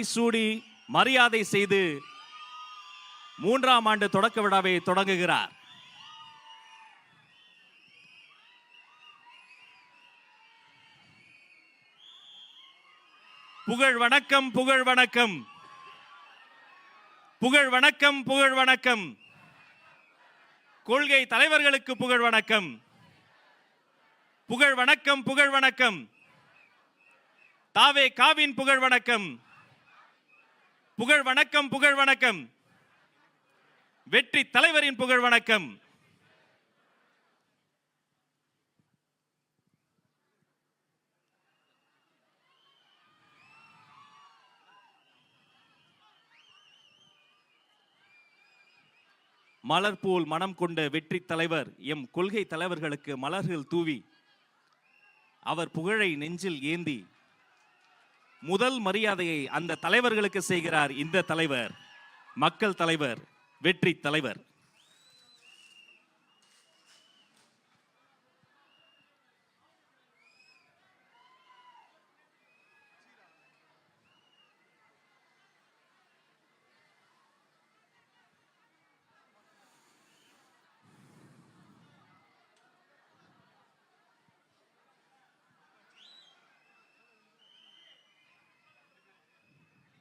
சூடி மரியாதை செய்து மூன்றாம் ஆண்டு தொடக்க விழாவை தொடங்குகிறார். புகழ் வணக்கம் புகழ் வணக்கம். புகழ் வணக்கம் புகழ் வணக்கம். கொள்கை தலைவர்களுக்கு புகழ் வணக்கம். புகழ் வணக்கம் புகழ் வணக்கம். தாவே காவின் புகழ் வணக்கம். புகழ் வணக்கம் புகழ் வணக்கம். வெற்றி தலைவரின் புகழ் வணக்கம். மலர் போல் மனம் கொண்ட வெற்றி தலைவர் எம் கொள்கை தலைவர்களுக்கு மலர்கள் தூவி அவர் புகழை நெஞ்சில் ஏந்தி முதல் மரியாதையை அந்த தலைவர்களுக்கு செய்கிறார் இந்த தலைவர் மக்கள் தலைவர் வெற்றி தலைவர்.